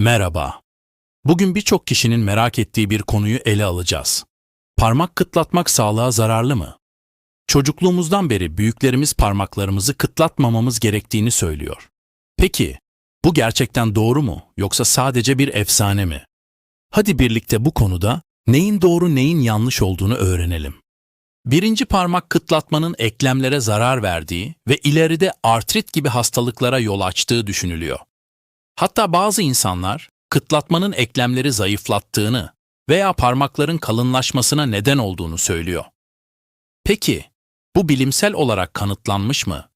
Merhaba. Bugün birçok kişinin merak ettiği bir konuyu ele alacağız. Parmak kıtlatmak sağlığa zararlı mı? Çocukluğumuzdan beri büyüklerimiz parmaklarımızı kıtlatmamamız gerektiğini söylüyor. Peki, bu gerçekten doğru mu yoksa sadece bir efsane mi? Hadi birlikte bu konuda neyin doğru neyin yanlış olduğunu öğrenelim. Birinci parmak kıtlatmanın eklemlere zarar verdiği ve ileride artrit gibi hastalıklara yol açtığı düşünülüyor. Hatta bazı insanlar kıtlatmanın eklemleri zayıflattığını veya parmakların kalınlaşmasına neden olduğunu söylüyor. Peki, bu bilimsel olarak kanıtlanmış mı?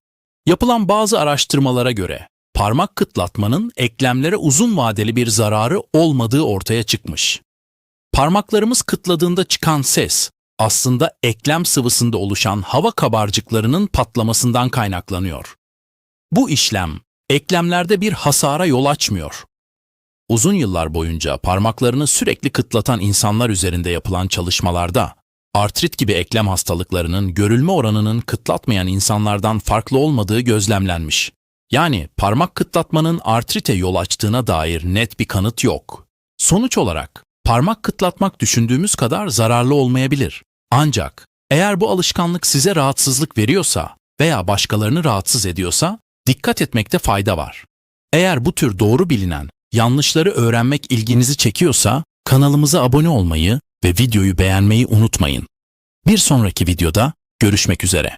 Yapılan bazı araştırmalara göre parmak kıtlatmanın eklemlere uzun vadeli bir zararı olmadığı ortaya çıkmış. Parmaklarımız kıtladığında çıkan ses aslında eklem sıvısında oluşan hava kabarcıklarının patlamasından kaynaklanıyor. Bu işlem eklemlerde bir hasara yol açmıyor. Uzun yıllar boyunca parmaklarını sürekli kıtlatan insanlar üzerinde yapılan çalışmalarda artrit gibi eklem hastalıklarının görülme oranının kıtlatmayan insanlardan farklı olmadığı gözlemlenmiş. Yani parmak kıtlatmanın artrite yol açtığına dair net bir kanıt yok. Sonuç olarak parmak kıtlatmak düşündüğümüz kadar zararlı olmayabilir. Ancak eğer bu alışkanlık size rahatsızlık veriyorsa veya başkalarını rahatsız ediyorsa dikkat etmekte fayda var. Eğer bu tür doğru bilinen yanlışları öğrenmek ilginizi çekiyorsa kanalımıza abone olmayı ve videoyu beğenmeyi unutmayın. Bir sonraki videoda görüşmek üzere.